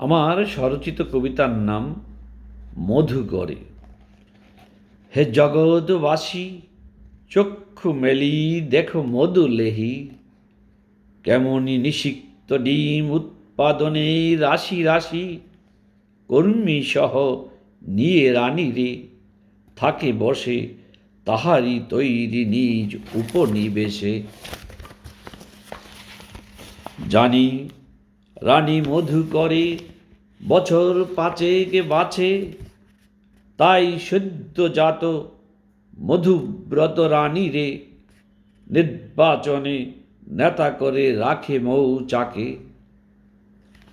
আমার স্বরচিত কবিতার নাম মধুগরে। হে জগৎবাসী, চক্ষু মেলি দেখো মধু লেহি। কেমনই নিষিক্ত ডিম উৎপাদনে রাশি রাশি, কর্মী সহ নিয়ে রানী রে। থাকে বসে তাহারি তৈরি নিজ উপনিবেশে। জানি রানী মধু করে, বছর পাঁচেক বাছে তাই সদ্যজাত মধুব্রত রানী রে, নির্বাচনে নেতা করে রাখে মৌচাকে।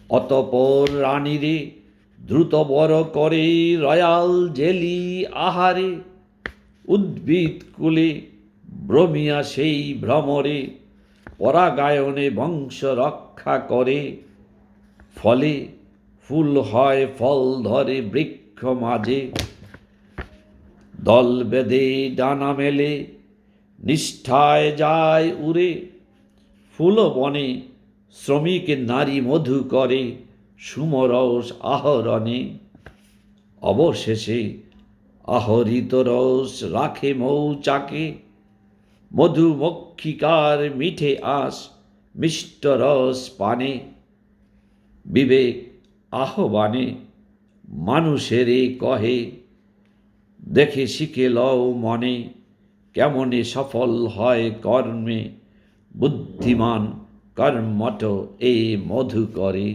অতপর রানী রে, দ্রুত বড় করে রয়াল জেলি আহারে। উদ্ভিদ কুলে ভ্রমিয়া সেই ভ্রমরে, পরাগায়নে বংশ রক্ষা করে। ফলে ফুল হয় ফল ধরে বৃক্ষ মাঝে। দল বেঁধে ডানা মেলে, নিষ্ঠায় যায় উড়ে। ফুল বনে, শ্রমিক নারী মধু করে সুমরস আহরণে। অবশেষে আহরিত রস রাখে মৌচাকে। মধুমক্ষিকার মিঠে আস মিষ্ট রস পানে। বিবেক আহ্বানে এই কহে, দেখে শিখে লও মনে, কেমনে সফল হয় কর্মে, বুদ্ধিমান কর্মট এ মধু করে